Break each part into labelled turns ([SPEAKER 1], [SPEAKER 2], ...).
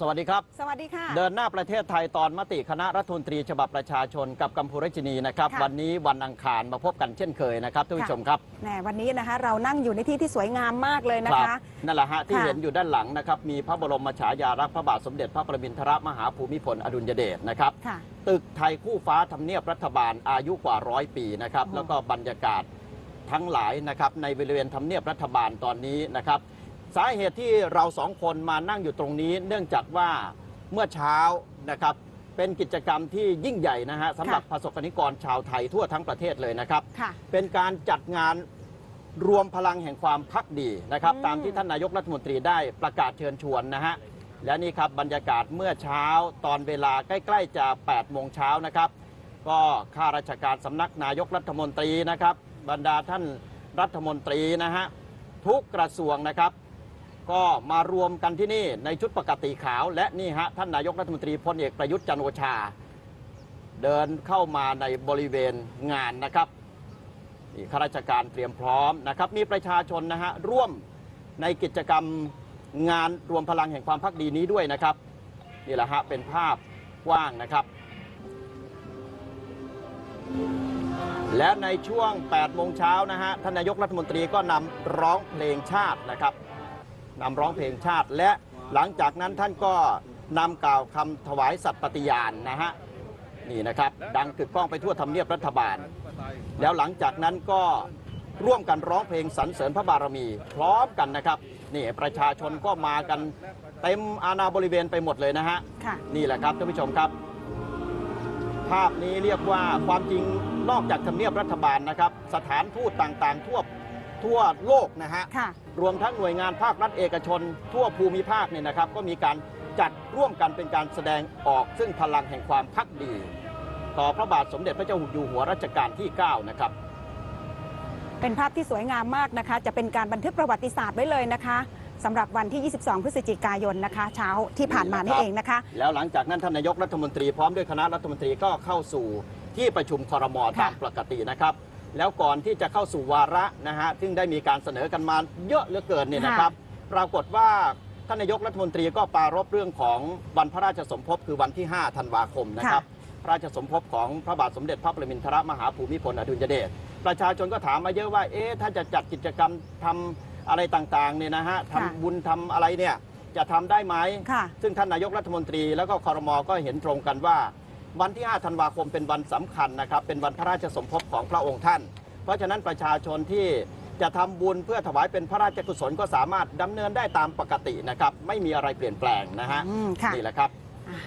[SPEAKER 1] สวัสดีครับ
[SPEAKER 2] สวัสดีค่ะ
[SPEAKER 1] เดินหน้าประเทศไทยตอนมติคณะรัฐมนตรีฉบับประชาชนกับกัมพูรจินีนะครับ
[SPEAKER 2] ค่ะ
[SPEAKER 1] วันนี้วันอังคารมาพบกันเช่นเคยนะครับท่านผู้ชมครับ
[SPEAKER 2] แหมวันนี้นะคะเรานั่งอยู่ในที่ที่สวยงามมากเลยนะ
[SPEAKER 1] ครั
[SPEAKER 2] คะ
[SPEAKER 1] นั่นแหละฮะที่
[SPEAKER 2] ค่ะ
[SPEAKER 1] เห็นอยู่ด้านหลังนะครับมีพระบรมฉายาลักษณ์พระบาทสมเด็จพระประมินทรมหาภูมิพลอดุลยเดชนะครับ
[SPEAKER 2] ค่ะ
[SPEAKER 1] ตึกไทยคู่ฟ้าทำเนียบรัฐบาลอายุกว่าร้อยปีนะครับ
[SPEAKER 2] อ๋อ
[SPEAKER 1] แล้วก็บรรยากาศทั้งหลายนะครับในบริเวณทำเนียบรัฐบาลตอนนี้นะครับ สาเหตุที่เราสองคนมานั่งอยู่ตรงนี้ เนื่องจากว่าเมื่อเช้านะครับเป็นกิจกรรมที่ยิ่งใหญ่นะฮะสำหรับประสบกรณิกรชาวไทยทั่วทั้งประเทศเลยนะครับ
[SPEAKER 2] ค่ะ
[SPEAKER 1] เป็นการจัดงานรวมพลังแห่งความพักดีนะครับ
[SPEAKER 2] อืม
[SPEAKER 1] ตามที่ท่านนายกรัฐมนตรีได้ประกาศเชิญชวนนะฮะและนี่ครับบรรยากาศเมื่อเช้าตอนเวลาใกล้ ๆ จะ 8 โมงเช้านะครับ ก็ข้าราชการสำนักนายกรัฐมนตรีนะครับ บรรดาท่านรัฐมนตรีนะฮะทุกกระทรวงนะครับ ก็มารวมกันที่นี่ในชุดปกติขาว และนี่ฮะท่านนายกรัฐมนตรีพลเอกประยุทธ์จันโอชา เดินเข้ามาในบริเวณงานนะครับนี่ข้าราชการเตรียมพร้อมนะครับ มีประชาชนนะฮะร่วมในกิจกรรมงานรวมพลังแห่งความพักดีนี้ด้วยนะครับนี่แหละฮะเป็นภาพกว้างนะครับ และในช่วง8โมงเช้านะฮะท่านนายกรัฐมนตรีก็นำร้องเพลงชาตินะครับ นำร้องเพลงชาติ และหลังจากนั้นท่านก็นำกล่าวคำถวายสัตย์ปฏิญาณนะฮะนี่นะครับ ดังกึกก้องไปทั่วทำเนียบรัฐบาล แล้วหลังจากนั้นก็ร่วมกันร้องเพลงสรรเสริญพระบารมี พร้อมกันนะครับนี่ประชาชนก็มากันเต็มอาณาบริเวณไปหมดเลยนะฮะ
[SPEAKER 2] ค่ะ
[SPEAKER 1] นี่แหละครับท่านผู้ชมครับ ภาพนี้เรียกว่าความจริงนอกจากทำเนียบรัฐบาลนะครับ สถานทูตต่างๆ ทั่วทั่วโลกนะฮะ
[SPEAKER 2] ค่ะ
[SPEAKER 1] รวมทั้งหน่วยงานภาครัฐเอกชน ทั่วภูมิภาคเนี่ยนะครับ ก็มีการจัดร่วมกันเป็นการแสดงออกซึ่งพลังแห่งความพักดี ต่อพระบาทสมเด็จพระเจ้าอยู่หัวรัชกาลที่ 9 นะครับ
[SPEAKER 2] เป็นภาพที่สวยงามมากนะคะ จะเป็นการบันทึกประวัติศาสตร์ไว้เลยนะคะสำหรับวันที่ 22 พฤศจิกายนนะคะ เช้าที่ผ่านมานี่เองนะคะ
[SPEAKER 1] แล้วหลังจากนั้นท่านนายกรัฐมนตรีพร้อมด้วยคณะรัฐมนตรีก็เข้าสู่ที่ประชุมครม
[SPEAKER 2] ค่ะ
[SPEAKER 1] ตามปกตินะครับ แล้วก่อนที่จะเข้าสู่วาระนะฮะซึ่งได้มีการเสนอกันมาเยอะเหลือเกินเนี่ยนะครับ ปรากฏว่าท่านนายกรัฐมนตรีก็ปรารบเรื่องของวันพระราชสมภพคือวันที่ 5 ธันวาคมนะครับ พระราชสมภพของพระบาทสมเด็จพระประมินทรมหาภูมิพลอดุลยเดช ประชาชนก็ถามมาเยอะว่า เอ๊ะ ถ้าจะจัดกิจกรรมทำอะไรต่างๆเนี่ยนะฮะ
[SPEAKER 2] ค่ะ
[SPEAKER 1] ทำบุญทำอะไรเนี่ย จะทำได้ไหม
[SPEAKER 2] ค่ะ
[SPEAKER 1] ซึ่งท่านนายกรัฐมนตรีแล้วก็คอรมอก็เห็นตรงกันว่า วันที่ 5 ธันวาคมเป็นวันสำคัญนะครับ เป็นวันพระราชสมภพของพระองค์ท่าน เพราะฉะนั้นประชาชนที่จะทำบุญเพื่อถวายเป็นพระราชกุศลก็สามารถดำเนินได้ตามปกตินะครับ ไม่มีอะไรเปลี่ยนแปลงนะฮะ
[SPEAKER 2] อืมค่ะ
[SPEAKER 1] นี่แหละครับ
[SPEAKER 2] อ่า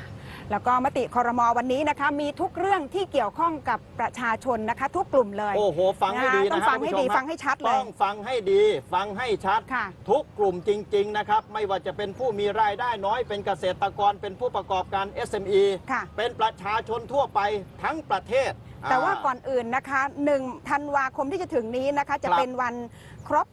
[SPEAKER 2] แล้วก็มติคอรมอวันนี้นะคะ มีทุกเรื่องที่เกี่ยวข้องกับประชาชนนะคะ ทุกกลุ่มเลย
[SPEAKER 1] โอ้โห ฟังให้ดี
[SPEAKER 2] ต้
[SPEAKER 1] นะ
[SPEAKER 2] อง
[SPEAKER 1] ฮะ
[SPEAKER 2] ฟังให้ดี
[SPEAKER 1] ท่านผู้ชมฮะ
[SPEAKER 2] ฟังให้ชัดเลย
[SPEAKER 1] ต้องฟังให้ดี ฟังให้ชัด
[SPEAKER 2] ค่ะ
[SPEAKER 1] ทุกกลุ่มจริง ๆ นะครับ ไม่ว่าจะเป็นผู้มีรายได้น้อยเป็นเกษตรกรเป็นผู้ประกอบการ SME
[SPEAKER 2] ค่ะ
[SPEAKER 1] เป็นประชาชนทั่วไปทั้งประเทศ
[SPEAKER 2] แต่ว่าาก่อนอื่นนะคะ1ธันวาคมที่จะถึงนี้นะคะ จะ
[SPEAKER 1] ครับ
[SPEAKER 2] เป็นวันครบ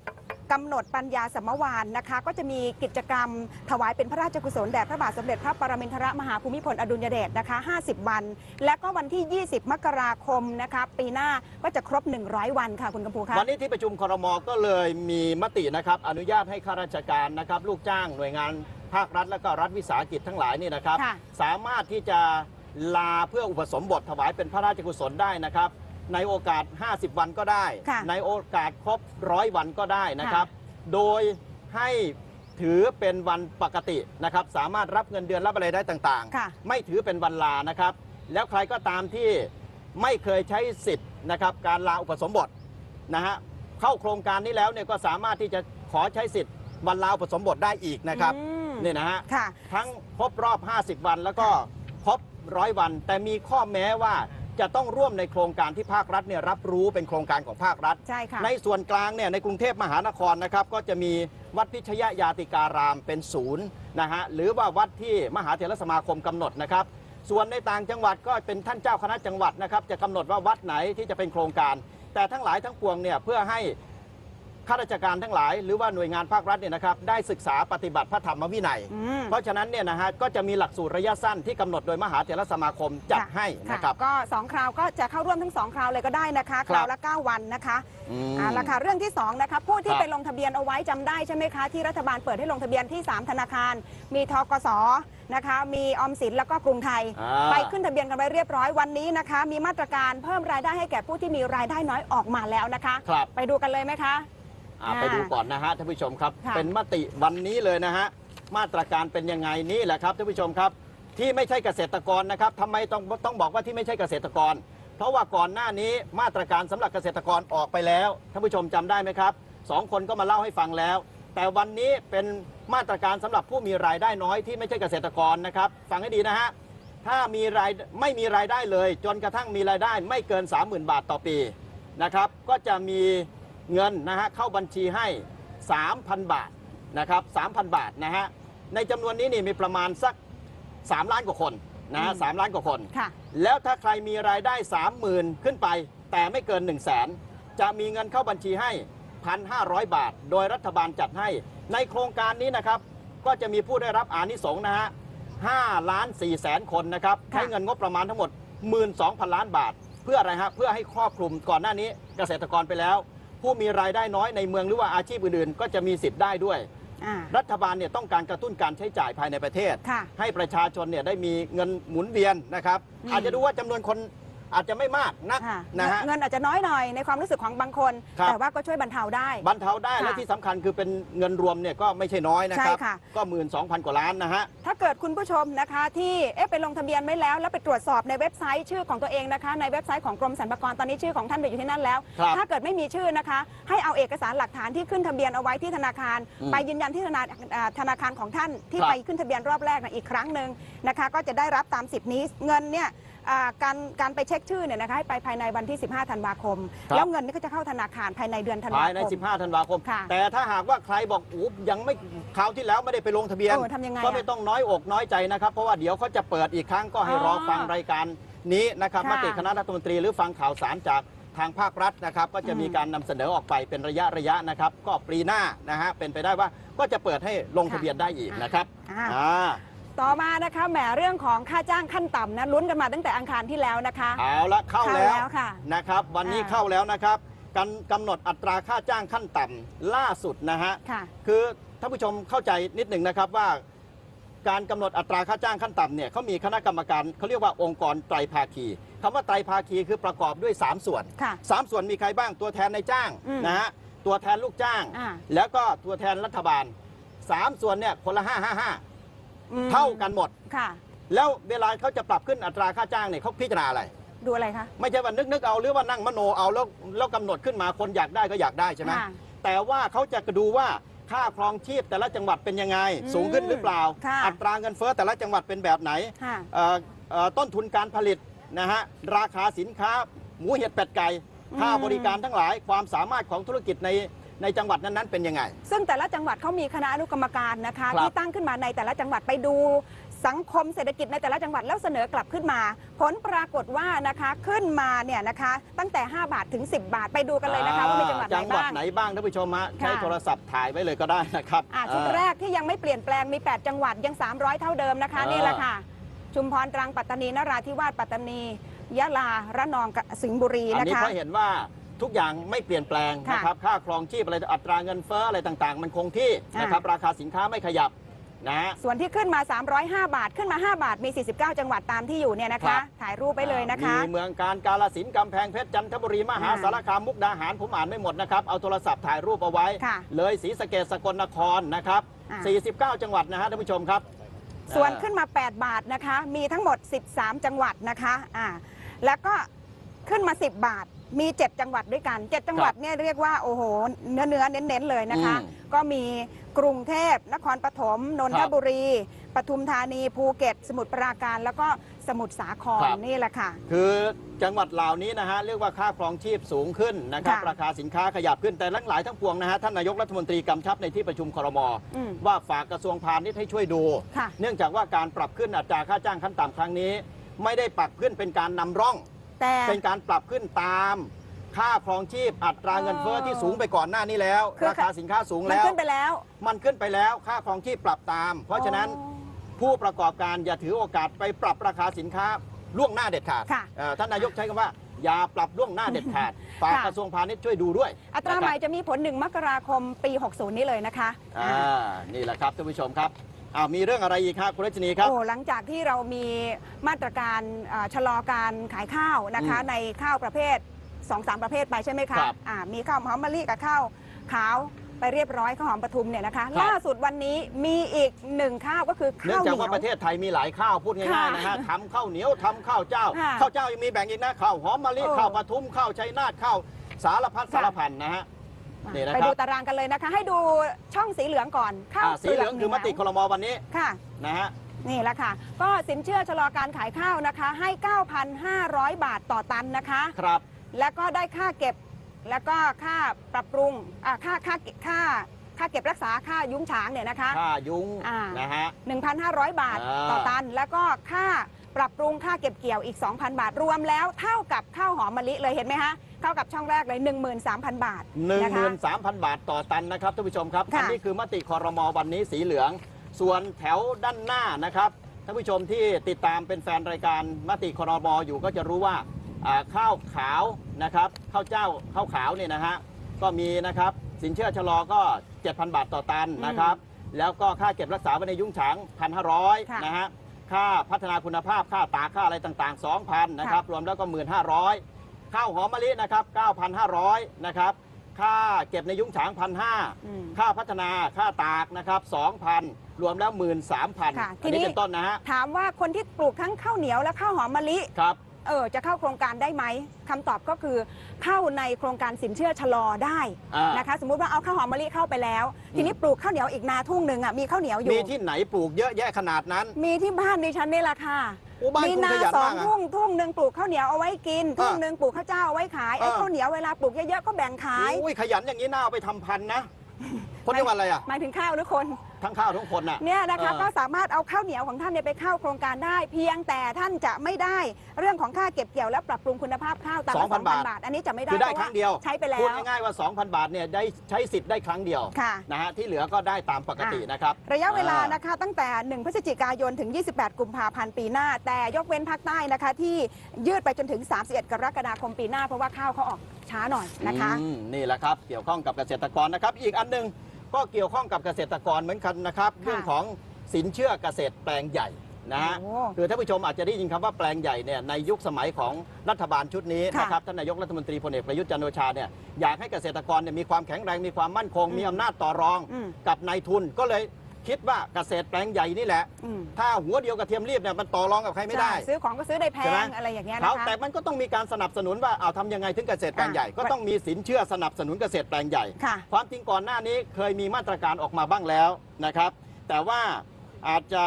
[SPEAKER 2] กำหนดปัญญาสมวานนะคะ ก็จะมีกิจกรรมถวายเป็นพระราชกุศลแด่พระบาทสมเด็จพระปรมินทรมหาภูมิพลอดุลยเดชนะคะ 50 วัน และก็วันที่ 20 มกราคมนะคะ ปีหน้าก็จะครบ 100 วันค่ะคุณกำพูคะ
[SPEAKER 1] วันนี้ที่ประชุมครมก็เลยมีมตินะครับอนุญาตให้ข้าราชการนะครับลูกจ้างหน่วยงานภาครัฐและก็รัฐวิสาหกิจทั้งหลายนี่นะครับ
[SPEAKER 2] ค่ะ
[SPEAKER 1] สามารถที่จะลาเพื่ออุปสมบทถวายเป็นพระราชกุศลได้นะครับ ในโอกาส 50 วันก็ได้
[SPEAKER 2] ค่ะ
[SPEAKER 1] ในโอกาสครบร้อยวันก็ได้นะครับ โดยให้ถือเป็นวันปกตินะครับ สามารถรับเงินเดือนรับอะไรได้ต่าง
[SPEAKER 2] ค่ะ
[SPEAKER 1] ๆ ไม่ถือเป็นวันลานะครับ แล้วใครก็ตามที่ไม่เคยใช้สิทธิ์นะครับ การลาอุปสมบทนะฮะเข้าโครงการนี้แล้วเนี่ยก็สามารถที่จะขอใช้สิทธิ์วันลาอุปสมบทได้อีกนะครับ
[SPEAKER 2] อืม
[SPEAKER 1] นี่นะฮะ
[SPEAKER 2] ค่ะ
[SPEAKER 1] ทั้งครบรอบ 50 วันแล้วก็ครบร้อยวัน แต่มีข้อแม้ว่า จะต้องร่วมในโครงการที่ภาครัฐเนี่ยรับรู้เป็นโครงการของภาครัฐ
[SPEAKER 2] ใช่ค่ะ
[SPEAKER 1] ในส่วนกลางเนี่ยในกรุงเทพมหานครนะครับก็จะมีวัดพิชยยาติการามเป็นศูนย์นะฮะหรือว่าวัดที่มหาเถรสมาคมกำหนดนะครับ ส่วนในต่างจังหวัดก็เป็นท่านเจ้าคณะจังหวัดนะครับจะกำหนดว่าวัดไหนที่จะเป็นโครงการ แต่ทั้งหลายทั้งปวงเนี่ยเพื่อให้ ข้าราชการทั้งหลาย หรือว่าหน่วยงานภาครัฐเนี่ยนะครับได้ศึกษาปฏิบัติพระธรรมวินัย
[SPEAKER 2] อืม
[SPEAKER 1] เพราะฉะนั้นเนี่ยนะฮะก็จะมีหลักสูตรระยะสั้นที่กำหนดโดยมหาเถรสมาคมจัดให้นะครับ
[SPEAKER 2] ก็2คราวก็จะเข้าร่วมทั้ง2คราวเลยก็ได้นะคะ
[SPEAKER 1] ค
[SPEAKER 2] ครับราวละ 9 วันนะคะ
[SPEAKER 1] อืม
[SPEAKER 2] อ่าราคาเรื่องที่2นะคะผู้ที่
[SPEAKER 1] ครับ
[SPEAKER 2] ไปลงทะเบียนเอาไว้จำได้ใช่ไหมคะที่รัฐบาลเปิดให้ลงทะเบียนที่ 3 ธนาคาร มีทกสนะคะ มีออมสินแล้วก็กรุงไทย
[SPEAKER 1] อ่า
[SPEAKER 2] ไปขึ้นทะเบียนกันไว้เรียบร้อยวันนี้นะคะ มีมาตรการเพิ่มรายได้ให้แก่ผู้ที่มีรายได้น้อยออกมาแล้วนะคะ
[SPEAKER 1] ครับ
[SPEAKER 2] ไปดูกันเลยไหมคะ
[SPEAKER 1] อ่า
[SPEAKER 2] อ่า
[SPEAKER 1] ไปดูก่อนนะฮะท่านผู้ชมครับ
[SPEAKER 2] ค่ะ
[SPEAKER 1] เป็นมติวันนี้เลยนะฮะมาตรการเป็นยังไงนี่แหละครับท่านผู้ชมครับ ที่ไม่ใช่เกษตรกรนะครับทำไมต้องต้องบอกว่าที่ไม่ใช่เกษตรกร เพราะว่าก่อนหน้านี้มาตรการสำหรับเกษตรกรออกไปแล้วท่านผู้ชมจำได้ไหมครับสองคนก็มาเล่าให้ฟังแล้ว แต่วันนี้เป็นมาตรการสำหรับผู้มีรายได้น้อยที่ไม่ใช่เกษตรกรนะครับฟังให้ดีนะฮะถ้ามีรายไม่มีรายได้เลย จนกระทั่งมีรายได้ไม่เกิน 30,000 บาทต่อปี นะครับ ก็จะมี เงินนะฮะเข้าบัญชีให้ 3,000 บาทนะครับ3,000 บาทนะฮะในจำนวนนี้นี่มีประมาณสัก 3 ล้านกว่าคนนะฮะ
[SPEAKER 2] อืม
[SPEAKER 1] สามล้านกว่าคน
[SPEAKER 2] ค่ะ
[SPEAKER 1] แล้วถ้าใครมีรายได้ 30,000 ขึ้นไป แต่ไม่เกิน 1 0 0 0 0แสนจะมีเงินเข้าบัญชีให้ 1,500 บาท โดยรัฐบาลจัดให้ ในโครงการนี้นะครับ ก็จะมีผู้ได้รับอานิสงส์นะฮะ5ล้าน4แสนคนนะครับ
[SPEAKER 2] ค่ะ
[SPEAKER 1] ใช้เงินงบประมาณทั้งหมด 12,000 ล้านบาท เพื่ออะไรฮะเพื่อให้ครอบคลุมก่อนหน้านี้เกษตรกรไปแล้ว ผู้มีรายได้น้อยในเมืองหรือว่าอาชีพอื่นๆ ก็จะมีสิทธิ์ได้ด้วย
[SPEAKER 2] อ่า
[SPEAKER 1] รัฐบาลเนี่ยต้องการกระตุ้นการใช้จ่ายภายในประเทศ
[SPEAKER 2] ค่ะ
[SPEAKER 1] ให้ประชาชนเนี่ยได้มีเงินหมุนเวียนนะครับ
[SPEAKER 2] อืม
[SPEAKER 1] อาจจะดูว่าจำนวนคน อาจจะไม่มากนัก
[SPEAKER 2] ค่ะ
[SPEAKER 1] นะฮะ
[SPEAKER 2] เงินอาจจะน้อยหน่อยในความรู้สึกของบางคน
[SPEAKER 1] ครับ
[SPEAKER 2] แต่ว่าก็ช่วยบรรเทาได้
[SPEAKER 1] บรรเทาได้
[SPEAKER 2] ค่ะ
[SPEAKER 1] และที่สำคัญคือเป็นเงินรวมเนี่ยก็ไม่ใช่น้อยนะครับ
[SPEAKER 2] ใช่ค่ะ
[SPEAKER 1] ก็หมื่นสองพันกว่าล้านนะฮะ
[SPEAKER 2] ถ้าเกิดคุณผู้ชมนะคะที่เอ๊ะไปลงทะเบียนไว้แล้ว แล้วไปตรวจสอบในเว็บไซต์ชื่อของตัวเองนะคะ ในเว็บไซต์ของกรมสรรพากรตอนนี้ชื่อของท่านไปอยู่ที่นั่นแล้ว
[SPEAKER 1] ครับ
[SPEAKER 2] ถ้าเกิดไม่มีชื่อนะคะ ให้เอาเอกสารหลักฐานที่ขึ้นทะเบียนเอาไว้ที่ธนาคาร
[SPEAKER 1] อืม
[SPEAKER 2] ไปยืนยันที่ธนาอ่าธนาคารของท่านที่
[SPEAKER 1] ครับ
[SPEAKER 2] ไปขึ้นทะเบียนรอบแรกนะอีกครั้งหนึ่งนะคะ ก็จะได้รับตามสิทธิ์นี้เงินเนี่ยอ่า การการไปเช็คชื่อเนี่ยนะคะให้ไปภายในวันที่ 15 ธันวาคม
[SPEAKER 1] ครับ
[SPEAKER 2] แล้วเงินนี่ก็จะเข้าธนาคารภายในเดือนธันวา
[SPEAKER 1] ภาย
[SPEAKER 2] ค
[SPEAKER 1] ใน
[SPEAKER 2] ม
[SPEAKER 1] 15 ธันวาคม
[SPEAKER 2] ค่ะ
[SPEAKER 1] แต่ถ้าหากว่าใครบอกอู้ยังไม่คราวที่แล้วไม่ได้ไปลงทะเบียน
[SPEAKER 2] เออทำยังไง
[SPEAKER 1] ก็
[SPEAKER 2] อะ
[SPEAKER 1] ไม่ต้องน้อยอกน้อยใจนะครับ เพราะว่าเดี๋ยวเขาจะเปิดอีกครั้งก็ให้
[SPEAKER 2] อ๋อ
[SPEAKER 1] รอฟังรายการนี้นะครับ
[SPEAKER 2] ค่ะ
[SPEAKER 1] มติคณะรัฐมนตรีหรือฟังข่าวสารจากทางภาครัฐนะครับ ก็จะ
[SPEAKER 2] อืม
[SPEAKER 1] มีการนำเสนอออกไปเป็นระยะระยะนะครับ ก็ปีหน้านะฮะเป็นไปได้ว่าก็จะเปิดให้ลงทะเบียนได้อีกนะครับ
[SPEAKER 2] อ่า
[SPEAKER 1] อ่า
[SPEAKER 2] ต่อมานะคะแหมเรื่องของค่าจ้างขั้นต่ำนะลุ้นกันมาตั้งแต่อังคารที่แล้วนะคะ
[SPEAKER 1] เอาละเข้า
[SPEAKER 2] เข้า
[SPEAKER 1] แล้ว
[SPEAKER 2] แล้วค่ะ
[SPEAKER 1] นะครับ วันนี้
[SPEAKER 2] อ่า
[SPEAKER 1] เข้าแล้วนะครับการกำหนดอัตราค่าจ้างขั้นต่ำล่าสุดนะฮะ
[SPEAKER 2] ค่ะ
[SPEAKER 1] คือท่านผู้ชมเข้าใจนิดหนึ่งนะครับว่า การกำหนดอัตราค่าจ้างขั้นต่ำเนี่ยเขามีคณะกรรมการเขาเรียกว่าองค์กรไตรภาคีคำว่าไตรภาคีคือประกอบด้วย 3 ส่วน
[SPEAKER 2] ค่ะ
[SPEAKER 1] 3 ส่วนมีใครบ้างตัวแทนในจ้าง
[SPEAKER 2] อืม
[SPEAKER 1] นะฮะตัวแทนลูกจ้าง
[SPEAKER 2] อ่า
[SPEAKER 1] แล้วก็ตัวแทนรัฐบาล 3 ส่วนเนี่ยคนละ 5 5
[SPEAKER 2] อืม
[SPEAKER 1] 5เท่ากันหมด
[SPEAKER 2] ค่ะ
[SPEAKER 1] แล้วเวลาเขาจะปรับขึ้นอัตราค่าจ้างเนี่ยเขาพิจารณาอะไร
[SPEAKER 2] ดูอะไรคะ
[SPEAKER 1] ไม่ใช่ว่านึกนึกๆเอาหรือว่านั่งมโนเอาแล้วแล้วกำหนดขึ้นมาคนอยากได้ก็อยากได้ใช่ไหม
[SPEAKER 2] ค่ะ
[SPEAKER 1] แต่ว่าเขาจะดูว่าค่าครองชีพแต่ละจังหวัดเป็นยังไง
[SPEAKER 2] อืม
[SPEAKER 1] สูงขึ้นหรือเปล่า
[SPEAKER 2] ค่ะ
[SPEAKER 1] อัตราเงินเฟ้อแต่ละจังหวัดเป็นแบบไหน
[SPEAKER 2] ค่ะ
[SPEAKER 1] เอ่อเอ่อต้นทุนการผลิตนะฮะราคาสินค้า หมูเห็ดเป็ดไก่
[SPEAKER 2] อืม
[SPEAKER 1] ค่าบริการทั้งหลาย ความสามารถของธุรกิจใน ในจังหวัดนั้นๆเป็นยังไง
[SPEAKER 2] ซึ่งแต่ละจังหวัดเขามีคณะอนุกรรมการนะคะ
[SPEAKER 1] ครับ
[SPEAKER 2] ที่ตั้งขึ้นมาในแต่ละจังหวัดไปดูสังคมเศรษฐกิจในแต่ละจังหวัดแล้วเสนอกลับขึ้นมา ผลปรากฏว่านะคะขึ้นมาเนี่ยนะคะตั้งแต่ 5 บาทถึง 10 บาทไปดูกันเลยนะคะว่ามีจังหวัดไหน
[SPEAKER 1] จังหวัด
[SPEAKER 2] บ้าง
[SPEAKER 1] ไหนบ้างท่านผู้ชมฮะ
[SPEAKER 2] ค่ะ
[SPEAKER 1] ใช้โทรศัพท์ถ่ายไว้เลยก็ได้นะครับ
[SPEAKER 2] อะชุด
[SPEAKER 1] เออ
[SPEAKER 2] แรกที่ยังไม่เปลี่ยนแปลงมี 8 จังหวัดยัง 300 เท่าเดิมนะคะ
[SPEAKER 1] เออ
[SPEAKER 2] นี่แหละค่ะ ชุมพรตรังปัตตานีนราธิวาสปัตตานียะลาระนองกับสิงห์บุรี
[SPEAKER 1] อัน
[SPEAKER 2] นะ
[SPEAKER 1] นี้
[SPEAKER 2] คะ
[SPEAKER 1] เพราะเห็นว่า ทุกอย่างไม่เปลี่ยนแปลง
[SPEAKER 2] ค่ะ
[SPEAKER 1] นะครับค่าครองชีพอะไรอัตราเงินเฟ้ออะไรต่างๆ มันคงที่
[SPEAKER 2] อ่าน
[SPEAKER 1] นะครับราคาสินค้าไม่ขยับนะฮะ
[SPEAKER 2] ส่วนที่ขึ้นมา 305 บาท ขึ้นมา 5 บาท มี 49 จังหวัดตามที่อยู่เนี่ยนะ
[SPEAKER 1] ครั
[SPEAKER 2] คะ
[SPEAKER 1] บ
[SPEAKER 2] ถ่ายรูปไปเลยนะคะ
[SPEAKER 1] มีเมืองการกาลสินธุ์กำแพงเพชรจันทบุรีมหา
[SPEAKER 2] อ่า
[SPEAKER 1] สารคามมุกดาหารผมอ่านไม่หมดนะครับ เอาโทรศัพท์ถ่ายรูปเอาไว้
[SPEAKER 2] ค่ะ
[SPEAKER 1] เลยศรีสะเกดสกลนครนะครับ
[SPEAKER 2] อ่า
[SPEAKER 1] 49 จังหวัดนะฮะท่านผู้ชมครับ
[SPEAKER 2] ส่วน
[SPEAKER 1] เอ่อ
[SPEAKER 2] ขึ้นมา 8 บาทนะคะ มีทั้งหมด 13 จังหวัดนะคะ อ่า แล้วก็ขึ้นมา 10 บาท มี7จังหวัดด้วยกัน7จังหวัดเนี่ยเรียกว่าโอ้โหเนื้อเนื้อๆเน้นๆเลยนะคะ
[SPEAKER 1] อืม
[SPEAKER 2] ก็มีกรุงเทพนครปฐมนน
[SPEAKER 1] ค
[SPEAKER 2] ท
[SPEAKER 1] รับ
[SPEAKER 2] บุรีปทุมธานีภูเก็ต สมุทรปราการ แล้วก็สมุทรสาคร
[SPEAKER 1] ครับ
[SPEAKER 2] นี่แหละค่ะ
[SPEAKER 1] คือจังหวัดเหล่านี้นะฮะเรียกว่าค่าครองชีพสูงขึ้นนะครับ
[SPEAKER 2] ค่ะ
[SPEAKER 1] ราคาสินค้าขยับขึ้นแต่ทั้งหลายทั้งปวงนะฮะท่านนายกรัฐมนตรีกำชับในที่ประชุมครม
[SPEAKER 2] อืม
[SPEAKER 1] ว่าฝากกระทรวงพาณิชย์ให้ช่วยดู
[SPEAKER 2] ค่ะ
[SPEAKER 1] เนื่องจากว่าการปรับขึ้นอัตราค่าจ้างขั้นต่ำครั้งนี้ ไม่ได้ปรับขึ้นเป็นการนำร่อง
[SPEAKER 2] แต่
[SPEAKER 1] เป็นการปรับขึ้นตามค่าครองชีพอัตราเงินเฟ้อที่สูงไปก่อนหน้านี้แล้ว
[SPEAKER 2] คือ
[SPEAKER 1] ราคาสินค้าสูง
[SPEAKER 2] มัน
[SPEAKER 1] แล้ว
[SPEAKER 2] ขึ้นไปแล้ว
[SPEAKER 1] มันขึ้นไปแล้วค่าครองชีพปรับตาม เพราะฉะนั้น
[SPEAKER 2] อ๋อ
[SPEAKER 1] ผู้ประกอบการอย่าถือโอกาสไปปรับราคาสินค้าล่วงหน้าเด็ดขาด
[SPEAKER 2] ค่ะ
[SPEAKER 1] เอ่อท่านนายกใช้คำว่าอย่าปรับล่วงหน้าเด็ดขาดฝาก
[SPEAKER 2] ค่ะ
[SPEAKER 1] กระทรวงพาณิชย์ช่วยดูด้วย
[SPEAKER 2] อัตรา
[SPEAKER 1] นะคบ
[SPEAKER 2] ใหม่จะมีผล1มกราคมปี 60 นี้เลยนะคะ
[SPEAKER 1] อ่า นี่แหละครับท่านผู้ชมครับ อ้าวมีเรื่องอะไรอีกครับคุณรัชนีครับ
[SPEAKER 2] โอ้หลังจากที่เรามีมาตรการอ่าชะลอการขายข้าวนะคะ
[SPEAKER 1] อืม
[SPEAKER 2] ในข้าวประเภท2-3ประเภทไปใช่ไหมคะ
[SPEAKER 1] ครับ
[SPEAKER 2] อ่ามีข้าวหอมมะลิกับข้าวขาวไปเรียบร้อยข้าวหอมปทุมเนี่ยนะคะ
[SPEAKER 1] ครับ
[SPEAKER 2] ล่าสุดวันนี้มีอีกหนึ่งข้าวก็คือ
[SPEAKER 1] เนื่อ
[SPEAKER 2] ข้างวเห
[SPEAKER 1] จาก
[SPEAKER 2] นี
[SPEAKER 1] ว่า
[SPEAKER 2] ยว
[SPEAKER 1] ประเทศไทยมีหลายข้าวพูดง่ายๆ
[SPEAKER 2] ค่ะ
[SPEAKER 1] นะฮะทำข้าวเหนียวทำข้าวเจ้า
[SPEAKER 2] ค่ะ
[SPEAKER 1] ข้าวเจ้ายังมีแบ่งอีกนะข้าวหอมมะลิ
[SPEAKER 2] โอ้
[SPEAKER 1] ข้าวปทุมข้าวชัยนาทข้าวสารพัด
[SPEAKER 2] ค่ะ
[SPEAKER 1] สารพันนะฮะ นี่นะครับ
[SPEAKER 2] ไปดูตารางกันเลยนะคะ ให้ดูช่องสีเหลืองก่อนข้าว
[SPEAKER 1] อ่าสีเหลืองคือมติค
[SPEAKER 2] เป
[SPEAKER 1] ลมวันนี้
[SPEAKER 2] กค่ะ
[SPEAKER 1] นะฮะ
[SPEAKER 2] นี่แหละค่ะ ก็สินเชื่อชะลอการขายข้าวนะคะ ให้ 9,500 บาทต่อตันนะคะ
[SPEAKER 1] ครับ
[SPEAKER 2] แล้วก็ได้ค่าเก็บแล้วก็ค่าปรับปรุงอ่าค่าค่าค่าค่าเก็บรักษาค่ายุ้งฉางเนี่ยนะคะ
[SPEAKER 1] ค่ายุง
[SPEAKER 2] อ่า
[SPEAKER 1] นะฮะ
[SPEAKER 2] 1,500 บาท
[SPEAKER 1] อ่า
[SPEAKER 2] ต่อตัน แล้วก็ค่า ปรับปรุงค่าเก็บเกี่ยวอีก 2,000 บาท รวมแล้วเท่ากับข้าวหอมมะลิเลยเห็นไหมคะเท่ากับช่องแรกเลย 13,000 บาท
[SPEAKER 1] หนึ่ง
[SPEAKER 2] นะ
[SPEAKER 1] ห
[SPEAKER 2] คะ
[SPEAKER 1] มื่นสามพันบาทต่อตันนะครับท่านผู้ชมครับ
[SPEAKER 2] ค่ะ
[SPEAKER 1] อันี้คือมติคอรมอวันนี้สีเหลือง ส่วนแถวด้านหน้านะครับท่านผู้ชมที่ติดตามเป็นแฟนรายการมติคอรมออยู่ก็จะรู้ว่าอ่าข้าวขาวนะครับข้าวเจ้าข้าวขาวเนี่ยนะฮะก็มีนะครับสินเชื่อชะลอก็ 7,000 บาทต่อตันนะครับ แล้วก็ค่าเก็บรักษาไว้ในยุ้งฉาง
[SPEAKER 2] ค่ะ
[SPEAKER 1] 1,500นะฮะ ค่าพัฒนาคุณภาพค่าตากค่าอะไรต่างๆ 2,000นะครับรวมแล้วก็ 1,500 ข้าวหอมมะลินะครับ 9,500 นะครับ ค่าเก็บในยุ้งฉาง
[SPEAKER 2] อืม
[SPEAKER 1] 1,500ค่าพัฒนาค่าตากนะครับ2,000 รวมแล้ว 13,000
[SPEAKER 2] ค่ะที
[SPEAKER 1] อัน
[SPEAKER 2] นี้
[SPEAKER 1] นี้เป็นต้นนะฮะ
[SPEAKER 2] ถามว่าคนที่ปลูกทั้งข้าวเหนียวและข้าวหอมมะลิ
[SPEAKER 1] ครับ
[SPEAKER 2] เออจะเข้าโครงการได้ไหมคำตอบก็คือเข้าในโครงการสินเชื่อชะลอได้
[SPEAKER 1] อ่าน
[SPEAKER 2] นะคะสมมุติว่าเอาข้าวหอมมะลิเข้าไปแล้ว ทีนี้ปลูกข้าวเหนียวอีกนาทุ่งหนึ่งอะมีข้าวเหนียวอยู่
[SPEAKER 1] มีที่ไหนปลูกเยอะแยะขนาดนั้น
[SPEAKER 2] มีที่บ้านดิฉันนี่แหละค่ะ
[SPEAKER 1] โอ้บ้าน
[SPEAKER 2] มี
[SPEAKER 1] คุณ
[SPEAKER 2] นา
[SPEAKER 1] ขยัน
[SPEAKER 2] สอง
[SPEAKER 1] มากอะ
[SPEAKER 2] ทุ่งทุ่งหนึ่งปลูกข้าวเหนียวเอาไว้กินทุ่ง
[SPEAKER 1] อ่า
[SPEAKER 2] หนึ่งปลูกข้าวเจ้าเอาไว้ขายไอ้
[SPEAKER 1] อ่า
[SPEAKER 2] ข้าวเหนียวเวลาปลูกเยอะๆก็แบ่งขาย
[SPEAKER 1] อุ้ยขยันอย่างนี้น่าเอาไปทำพันธุ์นะ คนเรียกว่าอะไรอะ
[SPEAKER 2] หมายถึงข้าวหรือคน
[SPEAKER 1] ทั้งข้าวทั้งคนน่ะ
[SPEAKER 2] เนี่ยนะคะ
[SPEAKER 1] เออ
[SPEAKER 2] ก็สามารถเอาข้าวเหนียวของท่านเนี่ยไปเข้าโครงการได้ เพียงแต่ท่านจะไม่ได้เรื่องของค่าเก็บเกี่ยวและปรับปรุงคุณภาพข้าวตามละ
[SPEAKER 1] 2,000
[SPEAKER 2] 2,000บาท อันนี้จะไม่ได้
[SPEAKER 1] คือได้
[SPEAKER 2] พาะ
[SPEAKER 1] ครั้งเดียว
[SPEAKER 2] ใช้ไปแล้
[SPEAKER 1] พูด
[SPEAKER 2] ว
[SPEAKER 1] ง่ายๆว่า 2,000 บาทเนี่ยได้ใช้สิทธิ์ได้ครั้งเดียว
[SPEAKER 2] ค่ะ
[SPEAKER 1] นะฮะที่เหลือก็ได้ตามปกตินะครับ
[SPEAKER 2] ระยะเวลา
[SPEAKER 1] อ่าน
[SPEAKER 2] นะคะตั้งแต่ 1 พฤศจิกายนถึง 28 กุมภาพันธ์ปีหน้า แต่ยกเว้นภาคใต้นะคะที่ยืดไปจนถึง 31 กรกฎาคมปีหน้าเพราะว่าข้าวเขาออกช้าหน่อยนะคะ
[SPEAKER 1] อืมนี่แหละครับ เกี่ยวข้องกับเกษตรกรนะครับ อีกอันหนึง ก็เกี่ยวข้องกับเกษตรกรเหมือนกันนะครับ
[SPEAKER 2] ค่ะ
[SPEAKER 1] เรื่องของสินเชื่อเกษตรแปลงใหญ่นะฮะ
[SPEAKER 2] โอ้
[SPEAKER 1] คือท่านผู้ชมอาจจะได้ยินคำว่าแปลงใหญ่เนี่ยในยุคสมัยของรัฐบาลชุดนี้
[SPEAKER 2] ค่ะ
[SPEAKER 1] นะครับท่านนายกรัฐมนตรีพลเอกประยุทธ์จันทร์โอชาเนี่ยอยากให้เกษตรกรเนี่ยมีความแข็งแรงมีความมั่นคง
[SPEAKER 2] อืม
[SPEAKER 1] มีอำนาจต่อรอง
[SPEAKER 2] อืม
[SPEAKER 1] กับนายทุนก็เลย คิดว่าเกษตรแปลงใหญ่นี่แหละ
[SPEAKER 2] อืม
[SPEAKER 1] ถ้าหัวเดียวกับเทียมรีบเนี่ยมันต่อรองกับใครไม่ได้
[SPEAKER 2] ใช่ซื้อของก็ซื้อได้แพ
[SPEAKER 1] ใช่ไหม
[SPEAKER 2] งอะไรอย่างเงี้ย
[SPEAKER 1] เขา
[SPEAKER 2] นะคะ
[SPEAKER 1] แต่มันก็ต้องมีการสนับสนุนว่าเอาทำยังไงถึงเกษตรแปลง
[SPEAKER 2] อะ
[SPEAKER 1] ใหญ่ก็ต้องมีสินเชื่อสนับสนุนเกษตรแปลงใหญ่
[SPEAKER 2] ค่ะ
[SPEAKER 1] ความจริงก่อนหน้านี้เคยมีมาตรการออกมาบ้างแล้วนะครับ แต่ว่าอาจจะ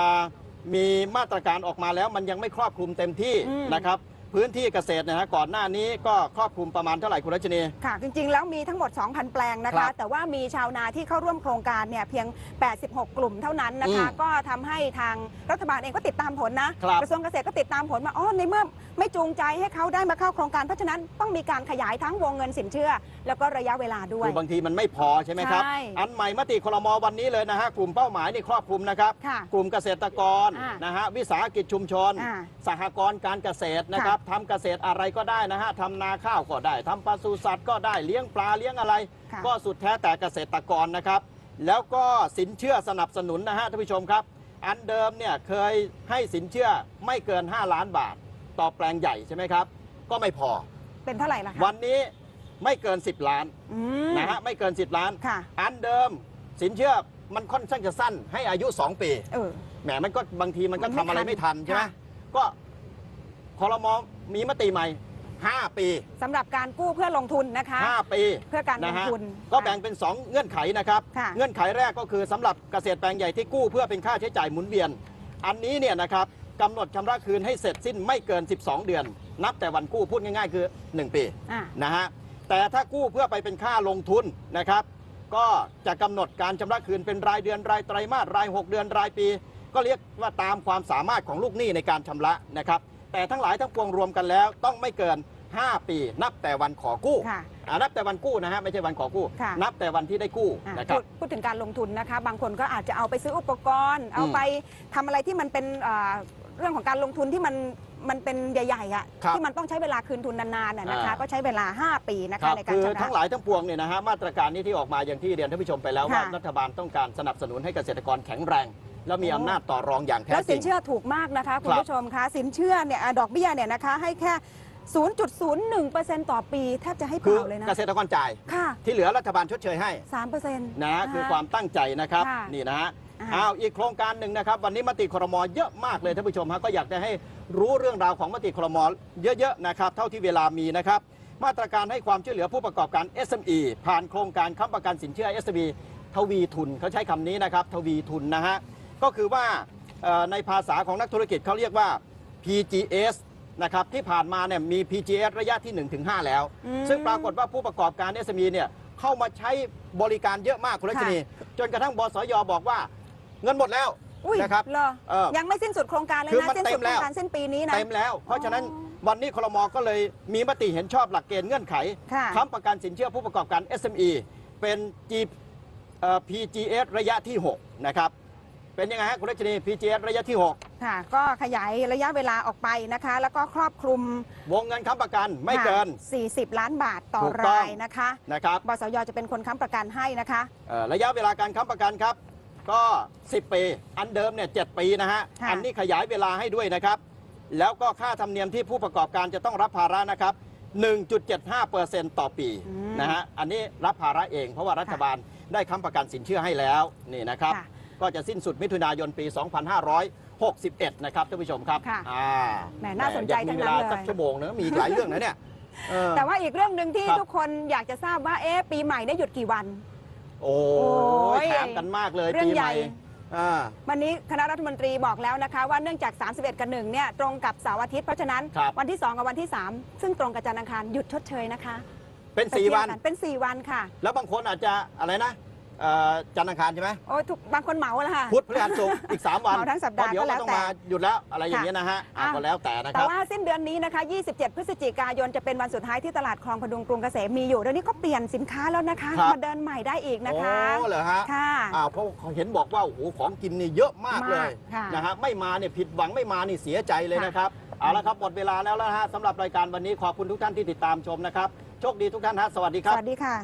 [SPEAKER 1] มีมาตรการออกมาแล้วมันยังไม่ครอบคลุมเต็มที่
[SPEAKER 2] อืม
[SPEAKER 1] นะครับ พื้นที่เกษตรนะฮะก่อนหน้านี้ก็ครอบคลุมประมาณเท่าไหร่คุณรัชนี
[SPEAKER 2] ค่ะ จริง ๆ แล้วมีทั้งหมด 2,000 แปลงนะ
[SPEAKER 1] ครั
[SPEAKER 2] คะ
[SPEAKER 1] บ
[SPEAKER 2] แต่ว่ามีชาวนาที่เข้าร่วมโครงการเนี่ยเพียง 86 กลุ่มเท่านั้นนะคะ
[SPEAKER 1] อืม
[SPEAKER 2] ก็ทำให้ทางรัฐบาลเองก็ติดตามผลนะ
[SPEAKER 1] ครับ
[SPEAKER 2] กระทรวงเกษตรก็ติดตามผลมาอ๋อในเมื่อไม่จูงใจให้เขาได้มาเข้าโครงการเพราะฉะนั้นต้องมีการขยายทั้งวงเงินสินเชื่อ แล้วก็ระยะเวลาด้วย
[SPEAKER 1] คือบางทีมันไม่พอใช่ไหมครับ
[SPEAKER 2] ใช่
[SPEAKER 1] อันใหม่มติคลมวันนี้เลยนะฮะกลุ่มเป้าหมายนี่ครอบคลุมนะครับ
[SPEAKER 2] ค่ะ
[SPEAKER 1] กลุ่มเกษตรกร
[SPEAKER 2] อ่าน
[SPEAKER 1] นะฮะวิสาหกิจชุมชน
[SPEAKER 2] อ่า
[SPEAKER 1] สหกรณ์การเกษตรนะครับทำเกษตรอะไรก็ได้นะฮะทำนาข้าวก็ได้ทำปศุสัตว์ก็ได้เลี้ยงปลาเลี้ยงอะไร
[SPEAKER 2] ค่ะ
[SPEAKER 1] ก็สุดแท้แต่เกษตรกรนะครับ แล้วก็สินเชื่อสนับสนุนนะฮะท่านผู้ชมครับ อันเดิมเนี่ยเคยให้สินเชื่อไม่เกิน 5 ล้านบาท ต่อแปลงใหญ่ใช่ไหมครับ ก็ไม่พอ
[SPEAKER 2] เป็นเท่าไหร่ล่ะคะ
[SPEAKER 1] วันนี้ไม่เกิน 10 ล้าน
[SPEAKER 2] อืม
[SPEAKER 1] นะฮะไม่เกิน 10 ล้าน
[SPEAKER 2] ค่ะ
[SPEAKER 1] อันเดิมสินเชื่อมันค่อนข้างจะสั้นให้อายุ 2 ปี
[SPEAKER 2] เออ
[SPEAKER 1] แหมมันก็บางทีมันก็
[SPEAKER 2] มันไม่
[SPEAKER 1] ทำอะไร
[SPEAKER 2] ทัน
[SPEAKER 1] ไม่ทันใช่ไหม
[SPEAKER 2] ค่ะ
[SPEAKER 1] ก็ คอรมอมีมติใหม่ 5 ปี
[SPEAKER 2] สำหรับการกู้เพื่อลงทุนนะคะ
[SPEAKER 1] 5 ปี
[SPEAKER 2] เพื่อการล
[SPEAKER 1] นะ
[SPEAKER 2] ง
[SPEAKER 1] ฮะ
[SPEAKER 2] ทุน
[SPEAKER 1] ก็แบ่งเป็น 2 เงื่อนไขนะครับ
[SPEAKER 2] ค่ะ
[SPEAKER 1] เงื่อนไขแรกก็คือสำหรับเกษตรแปลงใหญ่ที่กู้เพื่อเป็นค่าใช้จ่ายหมุนเวียน อันนี้เนี่ยนะครับกำหนดชำระคืนให้เสร็จสิ้นไม่เกิน 12 เดือน นับแต่วันกู้พูดง่ายๆ คือ 1 ปี
[SPEAKER 2] อ่า
[SPEAKER 1] นะฮะแต่ถ้ากู้เพื่อไปเป็นค่าลงทุนนะครับ ก็จะกำหนดการชำระคืนเป็นรายเดือนรายไตรมาสราย 6 เดือนรายปี ก็เรียกว่าตามความสามารถของลูกหนี้ในการชำระนะครับ แต่ทั้งหลายทั้งปวงรวมกันแล้วต้องไม่เกิน 5 ปี นับแต่วันขอกู้
[SPEAKER 2] ค่ะ
[SPEAKER 1] อ่านับแต่วันกู้นะฮะไม่ใช่วันขอกู้
[SPEAKER 2] ค่ะ
[SPEAKER 1] นับแต่วันที่ได้กู้
[SPEAKER 2] อะ
[SPEAKER 1] นะครั
[SPEAKER 2] พู
[SPEAKER 1] บ
[SPEAKER 2] ดพูดถึงการลงทุนนะคะ บางคนก็อาจจะเอาไปซื้ออุปกรณ์ เอาไปทำอะไรที่มันเป็นเอ่อเรื่องของการลงทุนที่มันมันเป็นใหญ่ๆอะ
[SPEAKER 1] ครับ
[SPEAKER 2] ที่มันต้องใช้เวลาคืนทุนนานๆน่ะนะคะ
[SPEAKER 1] อ่า
[SPEAKER 2] ก็ใช้เวลา 5 ปีนะ
[SPEAKER 1] ครั
[SPEAKER 2] คะ
[SPEAKER 1] บ
[SPEAKER 2] ในการ
[SPEAKER 1] คือ
[SPEAKER 2] ชำระ
[SPEAKER 1] ทั้งหลายทั้งปวงเนี่ยนะฮะมาตรการนี้ที่ออกมาอย่างที่เรียนท่านผู้ชมไปแล้วว่า
[SPEAKER 2] ค่ะ
[SPEAKER 1] รัฐบาลต้องการสนับสนุนให้เกษตรกรแข็งแรง และมี
[SPEAKER 2] โอ้
[SPEAKER 1] อำนาจต่อรองอย่างแท้
[SPEAKER 2] แล้ว
[SPEAKER 1] จ
[SPEAKER 2] สิ
[SPEAKER 1] ริ
[SPEAKER 2] น
[SPEAKER 1] ง
[SPEAKER 2] เชื่อถูกมากนะคะ คุณ
[SPEAKER 1] ครับ
[SPEAKER 2] ผู้ชมคะสินเชื่อเนี่ยอะดอกเบี้ยเนี่ยนะคะ ให้แค่ 0.01%ต่อปีแทบจะให้เป
[SPEAKER 1] คือ
[SPEAKER 2] ล่าเลยนะ
[SPEAKER 1] เกษตรกรจ่าย
[SPEAKER 2] ค่ะ
[SPEAKER 1] ที่เหลือรัฐบาลชดเชยให้
[SPEAKER 2] 3%น
[SPEAKER 1] นะฮะคือความตั้งใจนะครับ
[SPEAKER 2] ค่ะ
[SPEAKER 1] นี่นะฮะ
[SPEAKER 2] อ่า
[SPEAKER 1] อ้าวอีกโครงการหนึ่งนะครับ วันนี้มติครมเยอะมากเลยท่านผู้ชมฮะก็อยากจะให้รู้เรื่องราวของมติครมเยอะๆนะครับเท่าที่เวลามีนะครับ มาตรการให้ความช่วยเหลือผู้ประกอบการ SME ผ่านโครงการค้ำประกันสินเชื่อ SME ทวีทุนเขาใช้คำนี้นะครับ ทวีทุนนะฮะ ก็คือว่าเอ่อในภาษาของนักธุรกิจเขาเรียกว่า PGS นะครับที่ผ่านมาเนี่ยมี PGS ระยะที่ 1-5 แล้ว
[SPEAKER 2] อืม
[SPEAKER 1] ซึ่งปรากฏว่าผู้ประกอบการ SME เนี่ยเข้ามาใช้บริการเยอะมากคุณรัชนี จนกระทั่งบสยบอกว่าเงินหมดแล้ว
[SPEAKER 2] อุ้ย
[SPEAKER 1] นะครับ
[SPEAKER 2] เหรอ
[SPEAKER 1] เออ
[SPEAKER 2] ยังไม่สิ้นสุดโครงการเลย
[SPEAKER 1] คือ
[SPEAKER 2] นะ
[SPEAKER 1] มัน
[SPEAKER 2] สิ้น
[SPEAKER 1] เต็
[SPEAKER 2] สุด
[SPEAKER 1] ม
[SPEAKER 2] โค
[SPEAKER 1] แล้
[SPEAKER 2] รง
[SPEAKER 1] ว
[SPEAKER 2] การสิ้นปีนี้นะ
[SPEAKER 1] เต็มแล้ว เพราะฉะนั้นวันนี้คลมก็เลยมีมติเห็นชอบหลักเกณฑ์เงื่อนไข
[SPEAKER 2] ค่ะ
[SPEAKER 1] ค้ำประกันสินเชื่อผู้ประกอบการ SME เป็น G เอ่อ PGS ระยะที่ 6 นะครับ เป็นยังไงฮะคุณรัชนี PGS ระยะที่
[SPEAKER 2] ค่ะ ก็ขยายระยะเวลาออกไปนะคะ แล้วก็ครอบคลุม
[SPEAKER 1] 6วงเงินค้ำประกันไม่เกิน
[SPEAKER 2] ค่ะ40 ล้านบาทต่อ
[SPEAKER 1] ถูกต้อง
[SPEAKER 2] รายนะคะ
[SPEAKER 1] นะครับ
[SPEAKER 2] บสยจะเป็นคนค้ำประกันให้นะคะ
[SPEAKER 1] เอ่อระยะเวลาการค้ำประกันครับ ก็ 10 ปี อันเดิมเนี่ย7ปีนะฮะ
[SPEAKER 2] ค่ะ
[SPEAKER 1] อันนี้ขยายเวลาให้ด้วยนะครับ แล้วก็ค่าธรรมเนียมที่ผู้ประกอบการจะต้องรับภาระนะครับ 1.75%ต่อปีนะฮะ อันนี้รับภาระเองเพราะว่ารัฐบาลได้ค้ำประกันสินเชื่อให้แล้วนี่นะครับ
[SPEAKER 2] ค่ะ
[SPEAKER 1] ก็จะสิ้นสุดมิถุนายนปี 2561 นะครับท่านผู้ชมครับ
[SPEAKER 2] ค่ะ
[SPEAKER 1] อ่า
[SPEAKER 2] แหมน่าสนใจ
[SPEAKER 1] อยกมี
[SPEAKER 2] ทั้งนั้น
[SPEAKER 1] เวลา
[SPEAKER 2] เลย
[SPEAKER 1] สักชั่วโมงนะมีอีกหลายเรื่องนะเนี่ยเออ
[SPEAKER 2] แต่ว่าอีกเรื่องหนึ่งที่
[SPEAKER 1] ครับ
[SPEAKER 2] ทุกคนอยากจะทราบว่าเอ๊ะปีใหม่ได้หยุดกี่วัน
[SPEAKER 1] โอ้
[SPEAKER 2] โอ้
[SPEAKER 1] ย
[SPEAKER 2] ย
[SPEAKER 1] แถมกันมากเลย
[SPEAKER 2] เรื่อง
[SPEAKER 1] ปี
[SPEAKER 2] ให
[SPEAKER 1] ให
[SPEAKER 2] ญ่
[SPEAKER 1] ม่อ่า
[SPEAKER 2] วันนี้คณะรัฐมนตรีบอกแล้วนะคะว่าเนื่องจาก 31 กับ1เนี่ยตรงกับเสาร์อาทิตย์เพราะฉะนั้น
[SPEAKER 1] ครับ
[SPEAKER 2] วันที่ 2 กับวันที่ 3 ซึ่งตรงกับจันทร์อังคารหยุดชดเชยนะคะ
[SPEAKER 1] เป็น
[SPEAKER 2] ไปเที่ย
[SPEAKER 1] 4วัน
[SPEAKER 2] กัเป็น 4 วันค่ะ
[SPEAKER 1] แล้วบางคนอาจจะอะไรนะ เอ่อจันทร์อังคารใช่ไหม
[SPEAKER 2] โอ้ยทุกบางคนเหมาแล้วค่ะ
[SPEAKER 1] พุธพฤหัสศุกร์อีก 3 วัน
[SPEAKER 2] เหมาทั้งสัปดาห์
[SPEAKER 1] เพระเดี๋ยว
[SPEAKER 2] ก็แล้
[SPEAKER 1] เรา
[SPEAKER 2] ว
[SPEAKER 1] ต้อง
[SPEAKER 2] แต่
[SPEAKER 1] มาหยุดแล้วอะไรอย่างเงี้ยนะฮะอะ
[SPEAKER 2] อะ
[SPEAKER 1] ก็แล้วแต่นะค
[SPEAKER 2] แต่
[SPEAKER 1] รับ
[SPEAKER 2] ว่าสิ้นเดือนนี้นะคะ 27 พฤศจิกายนจะเป็นวันสุดท้ายที่ตลาดคลองพดุงกรุงเกษมมีอยู่เดี๋ยวนี้ก็เปลี่ยนสินค้าแล้วนะคะ
[SPEAKER 1] ครับ
[SPEAKER 2] มาเดินใหม่ได้อีกนะคะ
[SPEAKER 1] โอ้เหรอฮะ
[SPEAKER 2] ค่ะ
[SPEAKER 1] อ่าเพราะเขาเห็นบอกว่าโอ้โหของกินนี่เยอะมากเลย
[SPEAKER 2] มากค่ะ
[SPEAKER 1] นะฮะไม่มาเนี่ยผิดหวังไม่มานี่เสียใจเลย
[SPEAKER 2] ค่ะ
[SPEAKER 1] นะครับเอาละครับหมดเวลาแล้วนะฮะสำหรับรายการวันนี้ขอบคุณทุกท่านที่ติดตามชมนะครับโชคดีทุกท่านฮะสวัสดีค
[SPEAKER 2] ส
[SPEAKER 1] รับ
[SPEAKER 2] วัสดีค่ะ